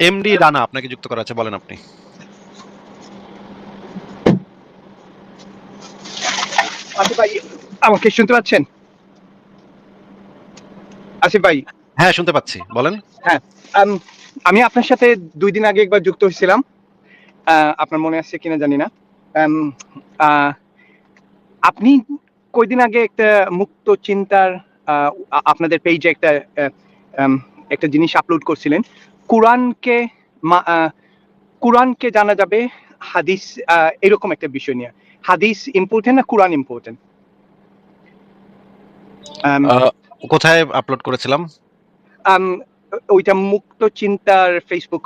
MD Rana আপনাকে যুক্ত করা আছে বলেন আপনি। আসিফ ভাই আমাকে শুনতে পাচ্ছেন? আসিফ ভাই। হ্যাঁ শুনতে পাচ্ছি বলেন। আম, আমি আপনার সাথে দুই দিন আগে একবার যুক্ত হয়েছিলাম। আহ, আপনার মনে আছে কিনা জানি না। আপনি কয়দিন আগে একটা মুক্ত চিন্তার আহ, আপনাদের পেজে একটা একটা জিনিস আপলোড করছিলেন। কোরআনকে কোরআনকে জানা যাবে হাদিস এরকম একটা বিষয় নিয়ে। হাদিস ইম্পর্টেন্ট না কোরআন ইম্পর্টেন্ট কোথায় আপলোড করেছিলাম? ওইটা মুক্ত চিন্তার ফেসবুক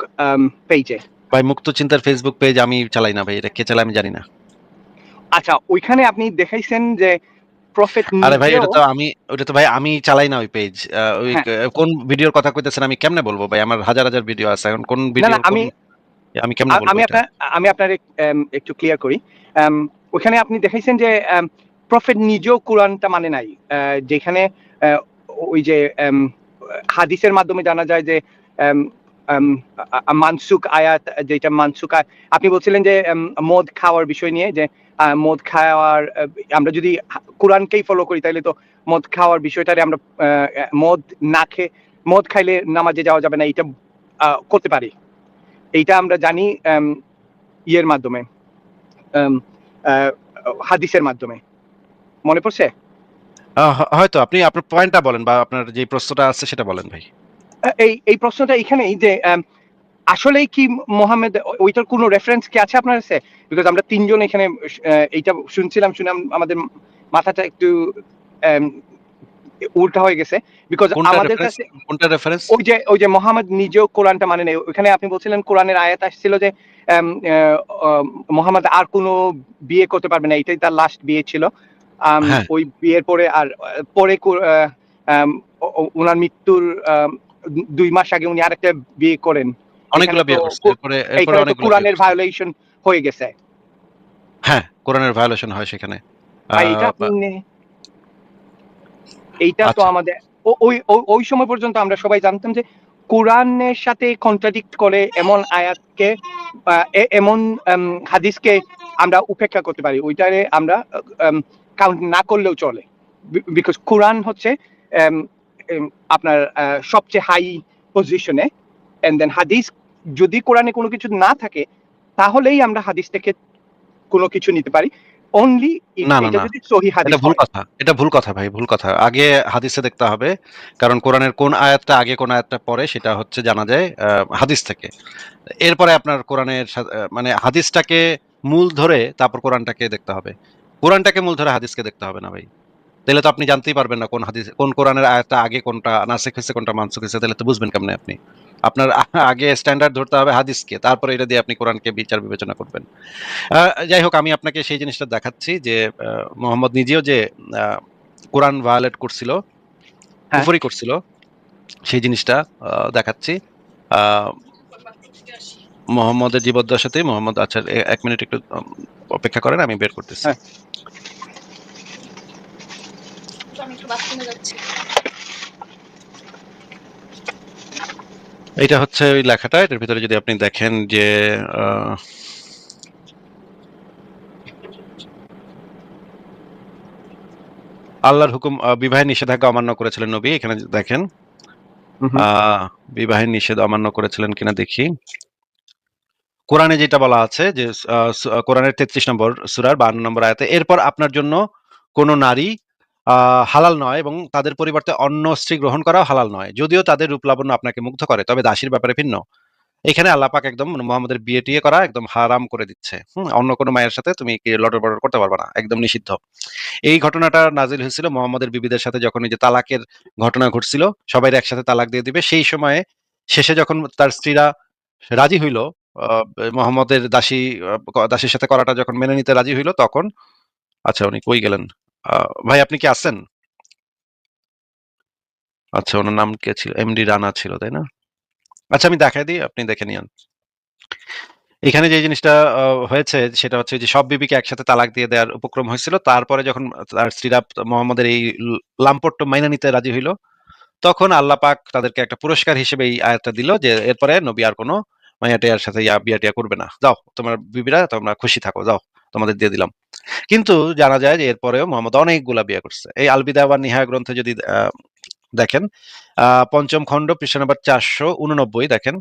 পেজে ভাই মুক্ত চিন্তার ফেসবুক পেজ আমি চালাই না ভাই এটা কে চালায় আমি জানি না। আচ্ছা ওইখানে আপনি দেখাইছেন যে প্রফেট আরে ভাই এটা তো আমি ওটা তো ভাই আমি চালাই না ওই পেজ ওই হ্যাঁ। কোন ভিডিওর কথা কইতেছেন আমি কেমনে বলব ভাই? আমার হাজার হাজার ভিডিও আছে। এখন কোন ভিডিও আমি আমি কেমনে বলব আমি আপনার আমি আপনার একটু ক্লিয়ার করি। ওখানে আপনি দেখাইছেন যে প্রফেট নিজেও কোরআনটা মানে নাই। যেখানে ওই যে হাদিসের মাধ্যমে জানা যায় যে মানসুক আয়াত যেটা মানসুক আপনি বলছিলেন যে মদ খাওয়ার বিষয় নিয়ে যে মদ খাওয়ার আমরা যদি কোরআনকেই ফলো করি তাহলে তো মদ খাওয়ার বিষয়টারে আমরা মদ না খেয়ে মদ খাইলে নামাজে যাওয়া যাবে না এটা করতে পারি। এইটা আমরা জানি ইয়ের মাধ্যমে হাদিসের মাধ্যমে। মনে পড়ছে? হয়তো আপনি আপনার পয়েন্টটা বলেন বা আপনার যে প্রশ্নটা আছে সেটা বলেন ভাই। এই এই প্রশ্নটা এখানেই যে আম, আসলেই কি মোহাম্মদ ওইটার কোনো রেফারেন্স কি আছে আপনার কাছে? বিকজ আমরা তিনজন এখানে এইটা শুনছিলাম শুনে আমাদের মাথাটা একটু উল্টা হয়ে গেছে। বিকজ আমাদের কাছে কোনটা রেফারেন্স ওই যে ওই যে মোহাম্মদ নিজেও কোরআনটা মানে নেই। ওখানে আপনি বলছিলেন কোরআনের আয়াত আসছিল যে মোহাম্মদ আর কোনো বিয়ে করতে পারবে না। এটাই তার লাস্ট বিয়ে ছিল। হ্যাঁ। ওই বিয়ের পরে আর পরে ওনার মৃত্যুর দুই মাস আগে উনি আরেকটা বিয়ে করেন। অনেকগুলো বিয়ে করছে কোরআনের ভায়োলেশন হয়ে গেছে। হ্যাঁ কোরআনের ভায়োলেশন হয় সেখানে। এইটা আহ, এইটা তো আচ্ছা। আমাদের ওই ওই- সময় পর্যন্ত আমরা সবাই জানতাম যে কোরআনের সাথে কন্ট্রাডিক্ট করে এমন আয়াতকে এমন হাদিসকে আমরা উপেক্ষা করতে পারি। ওইটারে আমরা কাউন্ট না করলেও চলে। বিকজ কোরআন হচ্ছে আপনার সবচেয়ে হাই পজিশনে এন্ড দেন হাদিস যদি কোরআনে কোনো কিছু না থাকে তাহলেই আমরা হাদিস থেকে কোনো কিছু নিতে পারি। অনলি না, না, এটা ভুল কথা এটা ভুল কথা ভাই ভুল কথা। আগে হাদিসে দেখতে হবে কারণ কোরআনের কোন আয়াতটা আগে কোন আয়াতটা পরে সেটা হচ্ছে জানা যায় হাদিস থেকে। এরপরে আপনার কোরআনের মানে হাদিসটাকে মূল ধরে তারপর কোরআনটাকে দেখতে হবে। কোরআনটাকে মূল ধরে হাদিসকে দেখতে হবে না ভাই। তাহলে তো আপনি জানতেই পারবেন না কোন হাদিস কোন কোরআনের আয়াতটা আগে কোনটা নাসিক হয়েছে কোনটা মানসুক হয়েছে তাহলে তো বুঝবেন কেমনে আপনি। আপনার আগে স্ট্যান্ডার্ড ধরতে হবে হাদিসকে তারপরে এটা দিয়ে আপনি কোরআনকে বিচার বিবেচনা করবেন। আহ, যাই হোক আমি আপনাকে সেই জিনিসটা দেখাচ্ছি যে মোহাম্মদ নিজেও যে কোরআন ভায়োলেট করছিল হ্যাঁ। কুফরি করছিল সেই জিনিসটা দেখাচ্ছি। আহ, মোহাম্মদের জীবদ্দশাতে মোহাম্মদ আচ্ছা এক মিনিট একটু অপেক্ষা করেন আমি বের করতেছি। এইটা হচ্ছে ওই লেখাটা এটার ভিতরে যদি আপনি দেখেন যে আহ, আল্লাহর হুকুম বিবাহের নিষেধাজ্ঞা অমান্য করেছিলেন নবী এখানে দেখেন বিবাহের নিষেধ অমান্য করেছিলেন কিনা দেখি। কোরআনে যেটা বলা আছে যে কোরআনের তেত্রিশ নম্বর সুরার বান্ন নম্বর আয়াতে এরপর আপনার জন্য কোনো নারী হালাল নয় এবং তাদের পরিবর্তে অন্য স্ত্রী গ্রহণ করাও হালাল নয়। যদিও তাদের রূপ লাবণ্য আপনাকে মুগ্ধ করে তবে দাসীর ব্যাপারে ভিন্ন। এখানে আল্লাহ পাক একদম মোহাম্মদের বিয়ে টিয়ে করা একদম হারাম করে দিচ্ছে। হুম, অন্য কোনো মায়ের সাথে তুমি লটর বটর করতে পারবে না একদম নিষিদ্ধ। এই ঘটনাটা নাজিল হয়েছিল মোহাম্মদের বিবিদের সাথে যখন যে তালাকের ঘটনা ঘটছিল সবাই একসাথে তালাক দিয়ে দিবে। সেই সময়ে শেষে যখন তার স্ত্রীরা রাজি হইল মোহাম্মদের দাসী দাসীর সাথে করাটা যখন মেনে নিতে রাজি হইল তখন আচ্ছা উনি কই গেলেন? ভাই আপনি কি আছেন? আচ্ছা ওনার নাম কে ছিল? এমডি রানা ছিল, তাই না? আচ্ছা আমি দেখাই দিই, আপনি দেখে নিন এখানে যে জিনিসটা হয়েছে, সেটা হচ্ছে যে সব বিবিকে একসাথে তালাক দিয়ে দেওয়ার উপক্রম হয়েছিল। তারপরে যখন তার স্ত্রীরা মোহাম্মদের এই লাম্পট্য মাইনা নিতে রাজি হইল, তখন আল্লাহ পাক তাদেরকে একটা পুরস্কার হিসেবে এই আয়াতটা দিল যে, এরপরে নবী আর কোনো মাইয়া টিয়ার সাথে ইয়া, বিয়া টিয়া করবে না। যাও, তোমার বিবিরা, তোমরা খুশি থাকো, যাও, তোমাদের দিয়ে দিলাম। কিন্তু জানা যায় যে এরপরেও মোহাম্মদ অনেকগুলা বিয়ে করছে। এই আলবিদা বা নিহায় গ্রন্থে যদি দেখেন পঞ্চম খণ্ড, পৃষ্ঠা নাম্বার চারশো উননব্বই, দেখেন।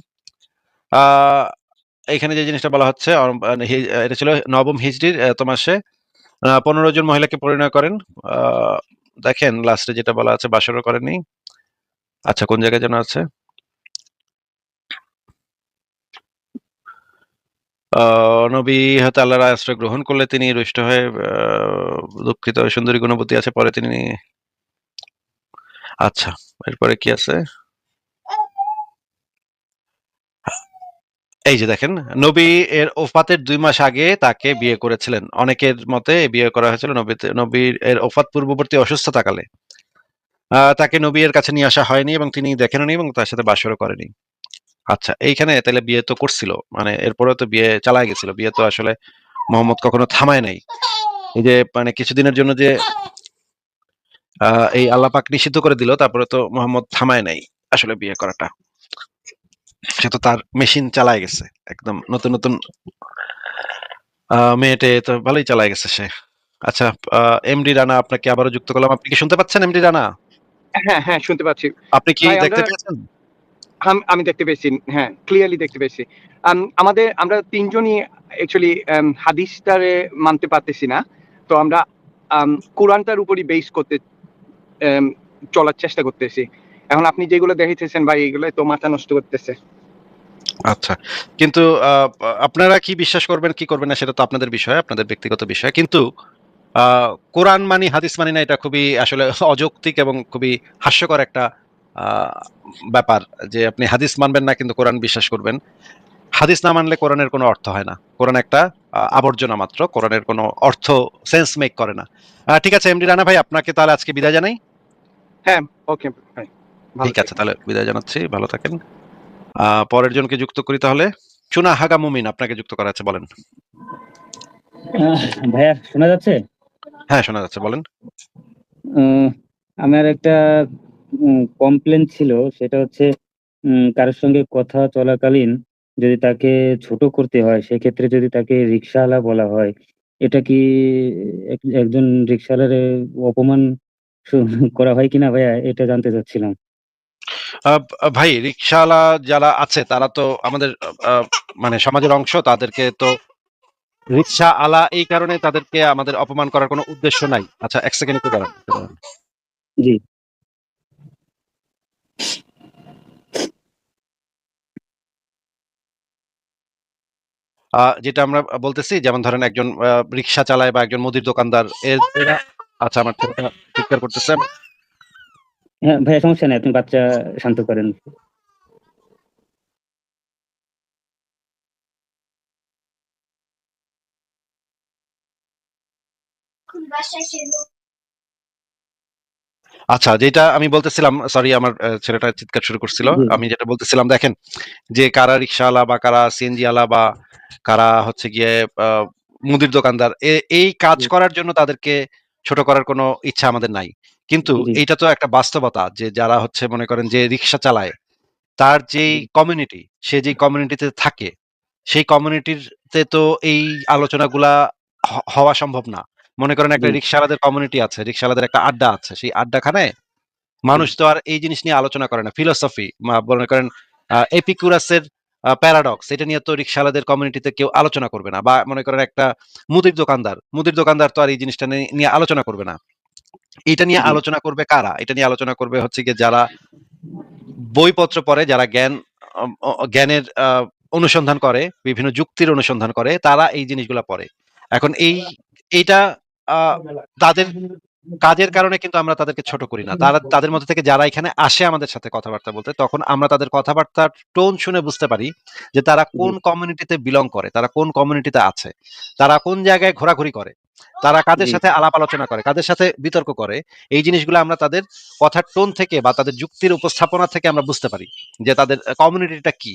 এখানে যে জিনিসটা বলা হচ্ছে এটা ছিল নবম হিজড়ির তোমাসে পনেরো জন মহিলাকে পরিণয় করেন। দেখেন লাস্টে যেটা বলা আছে, বাসরও করেনি আচ্ছা কোন জায়গায় যেন আছে? নবী আল্লাহর আশ্রয় গ্রহণ করলে তিনি রুষ্ট হয়ে দুঃখিত, সুন্দরী গুণবতী আছে, পরে তিনি আচ্ছা এরপরে কি আছে? এই যে দেখেন, নবী এর ওফাতের দুই মাস আগে তাকে বিয়ে করেছিলেন। অনেকের মতে বিয়ে করা হয়েছিল নবীতে নবীর এর ওফাত পূর্ববর্তী অসুস্থতাকালে। তাকে নবী এর কাছে নিয়ে আসা হয়নি এবং তিনি দেখেননি এবং তার সাথে বাসরও করেনি। আচ্ছা এইখানে তাহলে বিয়ে তো করছিল। মানে এরপরে তো বিয়ে চালায় গেছিল। বিয়ে তো আসলে মোহাম্মদ কখনো থামায় নাই। এই যে মানে কিছুদিনের জন্য যে এই আল্লাহ পাক নিষিদ্ধ করে দিল তারপরে তো মোহাম্মদ থামায় নাই আসলে বিয়ে করাটা। সে তো তার মেশিন চালায় গেছে একদম নতুন নতুন আহ, মেয়েটে তো ভালোই চালায় গেছে সে। আচ্ছা এমডি রানা আপনাকে আবারও যুক্ত করলাম। আপনি কি শুনতে পাচ্ছেন এমডি রানা? হ্যাঁ হ্যাঁ শুনতে পাচ্ছি। আপনি কি দেখতে পেয়েছেন? আম- দেখতে পেয়েছি হ্যাঁ ক্লিয়ারলি দেখতে পেয়েছি। আমাদের আমরা তিনজনই অ্যাকচুয়ালি হাদিসটারে মানতে পারতেছি না। তো আমরা আম, কোরআনটার উপরই বেস করতে চলার চেষ্টা করতেছি। এখন আপনি যেগুলো দেখাইতেছেন ভাই এগুলো তো মাথা নষ্ট করতেছে। আচ্ছা কিন্তু আপনারা কি বিশ্বাস করবেন কি করবেন না সেটা তো আপনাদের বিষয় আপনাদের ব্যক্তিগত বিষয়। কিন্তু কোরআন মানি হাদিস মানি না এটা খুবই আসলে অযৌক্তিক এবং খুবই হাস্যকর একটা ব্যাপার যে আপনি হাদিস মানবেন না কিন্তু কোরআন বিশ্বাস করবেন। হাদিস না মানলে কোরআনের কোনো অর্থ হয় না। কোরআন একটা আবর্জনা মাত্র। কোরআনের কোনো অর্থ সেন্স মেক করে না। ঠিক আছে এমডি রানা ভাই আপনাকে তাহলে আজকে বিদায় জানাই। হ্যাঁ ওকে ভাই ঠিক আছে তাহলে বিদায় জানাচ্ছি। ভালো থাকেন। আহ, পরের জনকে যুক্ত করি তাহলে। চুনা হাগা মুমিন আপনাকে যুক্ত করা আছে বলেন। ভাইয়া শোনা যাচ্ছে? হ্যাঁ শোনা যাচ্ছে বলেন। আমার একটা কমপ্লেন ছিল সেটা হচ্ছে উম, কারোর সঙ্গে কথা চলাকালীন যদি তাকে ছোট করতে হয় সেক্ষেত্রে যদি তাকে রিক্সাওয়ালা বলা হয় এটা কি এক- একজন রিক্সাওয়ালার অপমান করা হয় কিনা ভাইয়া? এটা জানতে চাচ্ছিলাম। ভাই রিক্সাওয়ালা যারা আছে তারা তো আমাদের মানে সমাজের অংশ তাদেরকে তো রিক্সা আলা এই কারণে তাদেরকে আমাদের অপমান করার কোনো উদ্দেশ্য নাই। আচ্ছা এক সেকেন্ড একটু দাঁড়ান। জি। যেটা আমরা বলতেছি যেমন ধরেন একজন আহ, রিক্সা চালায় বা একজন মুদির দোকানদার এরা আচ্ছা আমার চিৎকার করতেছে। হ্যাঁ ভাইয়া সমস্যা নেই আপনি বাচ্চা শান্ত করেন। বাসায় আচ্ছা যেটা আমি বলতেছিলাম সরি আমার ছেলেটা চিৎকার শুরু করছিল। আমি যেটা বলতেছিলাম দেখেন যে কারা রিক্সাওয়ালা বা কারা সিএনজি আলা বা কারা হচ্ছে গিয়ে মুদির দোকানদার এই কাজ করার জন্য তাদেরকে ছোট করার কোনো ইচ্ছা আমাদের নাই। কিন্তু জি। এইটা তো একটা বাস্তবতা যে যারা হচ্ছে মনে করেন যে রিক্সা চালায় তার যেই কমিউনিটি সে যে কমিউনিটিতে থাকে সেই কমিউনিটিতে তো এই আলোচনাগুলা হওয়া সম্ভব না। মনে করেন একটা। রিক্সাওয়ালাদের কমিউনিটি আছে রিক্সাওয়ালাদের একটা আড্ডা আছে সেই আড্ডাখানায় মানুষ তো আর এই জিনিস নিয়ে আলোচনা করে না ফিলোসফি মনে করেন এপিকুরাসের প্যারাডক্স এটা নিয়ে তো রিক্সাওয়ালাদের কমিউনিটিতে কেউ আলোচনা করবে না বা মনে করেন একটা মুদির দোকানদার মুদির দোকানদার তো আর এই জিনিসটা নিয়ে- আলোচনা করবে না। এটা নিয়ে আলোচনা করবে কারা? এটা নিয়ে আলোচনা করবে হচ্ছে গিয়ে যারা বইপত্র পড়ে যারা জ্ঞান জ্ঞানের আহ, অনুসন্ধান করে বিভিন্ন যুক্তির অনুসন্ধান করে তারা এই জিনিসগুলা পড়ে। এখন এই এইটা আহ, তাদের কাজের কারণে কিন্তু আমরা তাদেরকে ছোট করি না। তারা তাদের মধ্যে থেকে যারা এখানে আসে আমাদের সাথে কথাবার্তা বলতে তখন আমরা তাদের কথাবার্তার টোন শুনে বুঝতে পারি যে তারা কোন কমিউনিটিতে বিলং করে তারা কোন কমিউনিটিতে আছে তারা কোন জায়গায় ঘোরাঘুরি করে তারা কাদের সাথে আলাপ আলোচনা করে কাদের সাথে বিতর্ক করে এই জিনিসগুলো আমরা তাদের কথার টোন থেকে বা তাদের যুক্তির উপস্থাপনা থেকে আমরা বুঝতে পারি যে তাদের কমিউনিটিটা কি।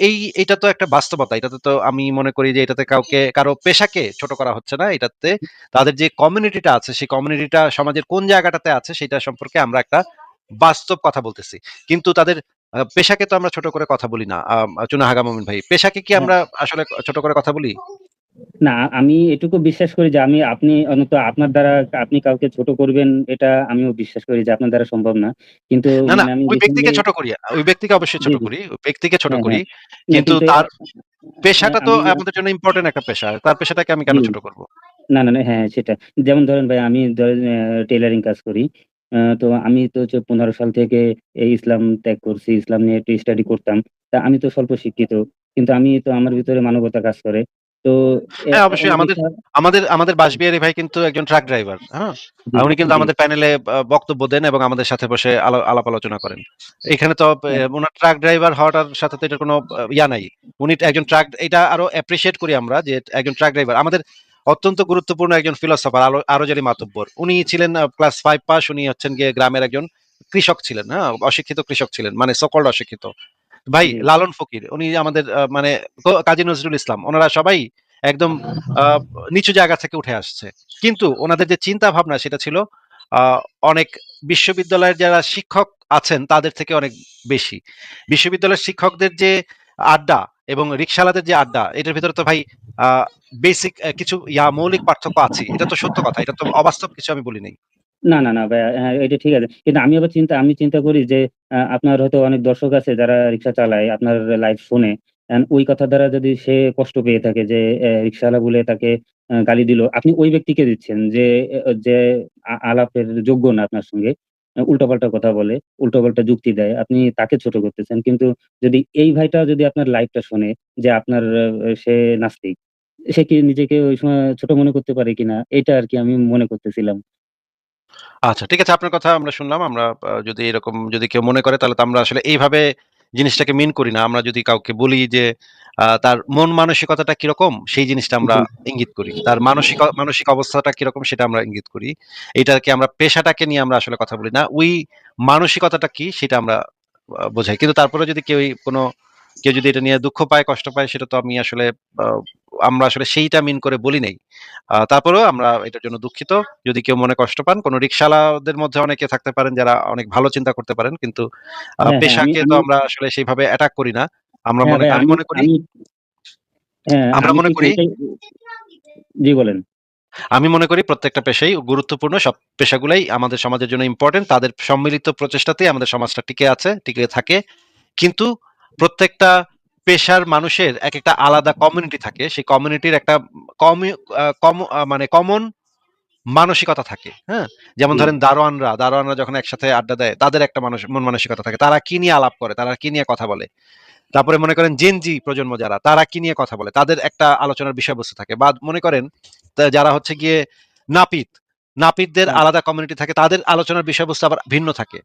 এই এটা তো একটা বাস্তবতা। এটাতে তো আমি মনে করি যে এটাতে কাউকে কারও পেশাকে ছোট করা হচ্ছে না। এটাতে তাদের যে কমিউনিটিটা আছে সেই কমিউনিটিটা সমাজের কোন জায়গাটাতে আছে সেটা সম্পর্কে আমরা একটা বাস্তব কথা বলতেছি। কিন্তু তাদের পেশাকে তো আমরা ছোট করে কথা বলি না। আহ, চুনা হাগামিন ভাই পেশাকে কি আমরা আসলে ছোট করে কথা বলি? না আমি এটুকু বিশ্বাস করি যে আমি আপনি অন্তত আপনার দ্বারা আপনি কাউকে ছোট করবেন এটা আমিও বিশ্বাস করি যে আপনার দ্বারা সম্ভব না। কিন্তু মানে ওই ব্যক্তিকে ছোট করি ওই ব্যক্তিকে অবশ্যই ছোট। করি ওই ব্যক্তিকে ছোট হ্যাঁ, করি। কিন্তু তার পেশাটা তো আমাদের জন্য ইম্পর্টেন্ট একটা পেশা তার পেশাটাকে আমি কেন ছোট করব? না না হ্যাঁ সেটা যেমন ধরেন ভাই আমি ধরেন টেলারিং কাজ করি। তো আমি তো পনেরো সাল থেকে এই ইসলাম ত্যাগ করছি ইসলাম নিয়ে একটু স্টাডি করতাম। তা আমি তো স্বল্প শিক্ষিত কিন্তু আমি তো আমার ভিতরে মানবতা কাজ করে। তো হ্যাঁ, অবশ্যই আমাদের- আমাদের আমাদের বাসবিহারী ভাই কিন্তু একজন ট্রাক ড্রাইভার হ্যাঁ? উনি কিন্তু আমাদের প্যানেলে বক্তব্য দেন এবং আমাদের সাথে বসে আলাপ আলোচনা করেন। এখানে তো হ্যাঁ। ওনার ট্রাক ড্রাইভার হওয়াটার সাথে তো এটার কোনো ইয়া নাই। উনি একজন ট্রাক এটা আরও অ্যাপ্রিসিয়েট করি আমরা যে একজন ট্রাক ড্রাইভার আমাদের অত্যন্ত গুরুত্বপূর্ণ একজন ফিলোসফার আলো আরোজারি মাতব্বর। উনি ছিলেন ক্লাস ফাইভ পাস উনি হচ্ছেন গিয়ে গ্রামের একজন কৃষক ছিলেন হ্যাঁ? অশিক্ষিত কৃষক ছিলেন মানে সকল অশিক্ষিত। ভাই লালন ফকির উনি আমাদের মানে কাজী নজরুল ইসলাম ওনারা সবাই একদম নিচু জায়গা থেকে উঠে আসছে। কিন্তু ওনাদের যে চিন্তা ভাবনা সেটা ছিল অনেক বিশ্ববিদ্যালয়ের যারা শিক্ষক আছেন তাদের থেকে অনেক বেশি। বিশ্ববিদ্যালয়ের শিক্ষকদের যে আড্ডা এবং রিক্সালাদের যে আড্ডা এটার ভিতরে তো ভাই বেসিক কিছু ইয়া মৌলিক পার্থক্য আছে এটা তো সত্য কথা এটা তো অবাস্তব কিছু আমি বলি নাই। না না না, ভাইয়া হ্যাঁ এটা ঠিক আছে। কিন্তু আমি আবার চিন্তা, আমি চিন্তা করি যে আপনার হয়তো অনেক দর্শক আছে যারা রিক্সা চালায়, আপনার লাইভ শুনে। ওই কথা দ্বারা যদি সে কষ্ট পেয়ে থাকে যে রিক্সাওয়ালা বলে তাকে গালি দিল, আপনি ওই ব্যক্তিকে দিচ্ছেন যে যে আলাপের যোগ্য না আপনার সঙ্গে উল্টাপাল্টা কথা বলে, উল্টাপাল্টা যুক্তি দেয়, আপনি তাকে ছোট করতেছেন। কিন্তু যদি এই ভাইটা যদি আপনার লাইভটা শোনে যে আপনার সে নাস্তিক, সে কি নিজেকে ওই সময় ছোট মনে করতে পারে কিনা, এটা আর কি আমি মনে করতেছিলাম। আচ্ছা ঠিক আছে আপনার কথা আমরা শুনলাম। আমরা যদি এরকম যদি কেউ মনে করে তাহলে তো আমরা আসলে এইভাবে জিনিসটাকে মিন করি না। আমরা যদি কাউকে বলি যে তার মন মানসিকতাটা কীরকম সেই জিনিসটা আমরা ইঙ্গিত করি। তার মানসিক মানসিক অবস্থাটা কীরকম সেটা আমরা ইঙ্গিত করি। এটাকে আমরা পেশাটাকে নিয়ে আমরা আসলে কথা বলি না। ওই মানসিকতাটা কি সেটা আমরা বোঝাই। কিন্তু তারপরে যদি কেউ কোনো কেউ যদি এটা নিয়ে দুঃখ পায় কষ্ট পায় সেটা তো আমি আসলে আহ, আমরা আসলে সেইটা মিন করে বলি নাই। আহ, তারপরেও আমরা এটার জন্য দুঃখিত। যদি কেউ মনে কষ্ট পান কোনো রিক্সাওয়ালাদের মধ্যে অনেকে থাকতে পারেন যারা অনেক ভালো চিন্তা করতে পারেন কিন্তু হ্যাঁ, হ্যাঁ, আমি- পেশাকে তো আমরা আসলে সেইভাবে অ্যাটাক করি না। আমরা হ্যাঁ মনে আমি মনে করি আমরা মনে করি- জি বলেন। আমি মনে করি প্রত্যেকটা পেশাই গুরুত্বপূর্ণ সব পেশাগুলাই আমাদের সমাজের জন্য ইম্পর্টেন্ট তাদের সম্মিলিত প্রচেষ্টাতেই আমাদের সমাজটা টিকে আছে টিকে থাকে। কিন্তু প্রত্যেকটা পেশার মানুষের এক একটা আলাদা কমিউনিটি থাকে। সেই কমিউনিটির একটা কমি- কম- মানে কমন মানসিকতা থাকে হ্যাঁ? যেমন ধরেন দারোয়ানরা দারোয়ানরা যখন একসাথে আড্ডা দেয় তাদের একটা মানুষ মন মানসিকতা থাকে। তারা কি নিয়ে আলাপ করে? তারা কি নিয়ে কথা বলে? তারপরে মনে করেন জেনজি প্রজন্ম যারা তারা কি নিয়ে কথা বলে? তাদের একটা আলোচনার বিষয়বস্তু থাকে। বা মনে করেন যারা হচ্ছে গিয়ে নাপিত নাপিতদের। আলাদা কমিউনিটি থাকে তাদের আলোচনার বিষয়বস্তু আবার ভিন্ন থাকে।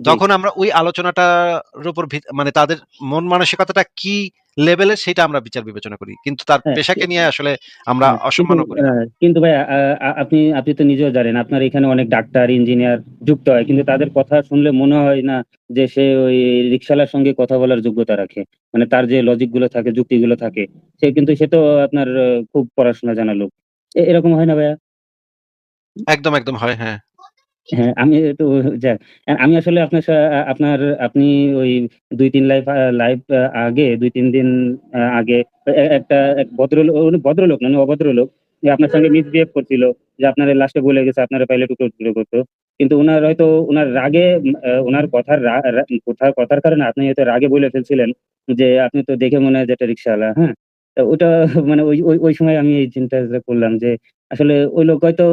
জি। তখন আমরা ওই আলোচনাটার উপর ভিত- মানে তাদের মন মানসিকতাটা কি লেভেলের সেটা আমরা বিচার বিবেচনা করি। কিন্তু তার হ্যাঁ, পেশাকে নিয়ে আসলে আমরা হ্যাঁ, অসম্মান কিন্তু, করি। আহ, কিন্তু ভাই আহ, আহ, আপনি আপনি তো নিজেও জানেন আপনার এখানে অনেক ডাক্তার ইঞ্জিনিয়ার যুক্ত হয় কিন্তু তাদের কথা শুনলে মনে হয় না যে সে ওই রিক্সাওয়ালার সঙ্গে কথা বলার যোগ্যতা রাখে। মানে তার যে লজিকগুলো থাকে যুক্তিগুলো থাকে সে কিন্তু সে তো আপনার আহ, খুব পড়াশোনা জানা লোক। এ- এরকম হয় না ভাইয়া? একদম একদম হয় হ্যাঁ। হ্যাঁ আমি একটু যাক আমি আসলে আপনার সা- আপনার আপনি ওই দুই তিন লাইভ লাইভ আগে দুই তিন দিন আহ, আগে এ- একটা এক ভদ্রলোক উনি ভদ্রলোক না উনি অভদ্রলোক যে আপনার সঙ্গে মিসবিহেভ করছিল যে আপনার লাস্টে বলে গেছে আপনার পাইলে টুকরো টুকরো করতো। কিন্তু ওনার হয়তো ওনার রাগে ওনার কথার রা- রা- কথার কথার কারণে আপনি হয়তো রাগে বলে ফেলছিলেন যে আপনি তো দেখে মনে হয় যে একটা রিক্সাওয়ালা হ্যাঁ? তো ওটা মানে ওই ওই ওই সময় আমি এই চিন্তা করলাম যে আসলে ওই লোক হয়তো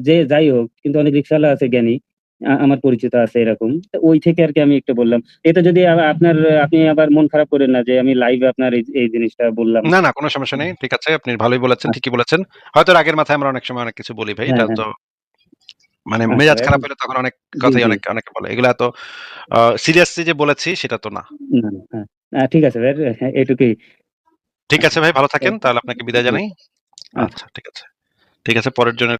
যে যাই হোক কিন্তু অনেক রিক্সাওয়ালা আছে জ্ঞানী আমার পরিচিত আছে এরকম। ওই থেকে আর কি আমি একটু বললাম। এটা যদি আপনার আপনি আবার মন খারাপ করেন না যে আমি লাইভে আপনার এই জিনিসটা বললাম। না না কোনো সমস্যা নেই। ঠিক আছে আপনি ভালোই বলেছেন ঠিকই বলেছেন। হয়তো রাগের মাথায় আমরা অনেক সময় অনেক কিছু বলি ভাই হ্যাঁ, এটা হ্যাঁ। তো মানে আচ্ছা, মেজাজ খারাপ হলে তখন অনেক কথাই। অনেক অনেকে বলে। এগুলা তো সিরিয়াসলি যে বলেছি সেটা তো না। হ্যাঁ। ঠিক আছে ভাই হ্যাঁ, এটুকুই। ঠিক আছে ভাই ভালো থাকেন তাহলে আপনাকে বিদায় জানাই। আচ্ছা। ঠিক আছে। ঠিক আছে পরের জনের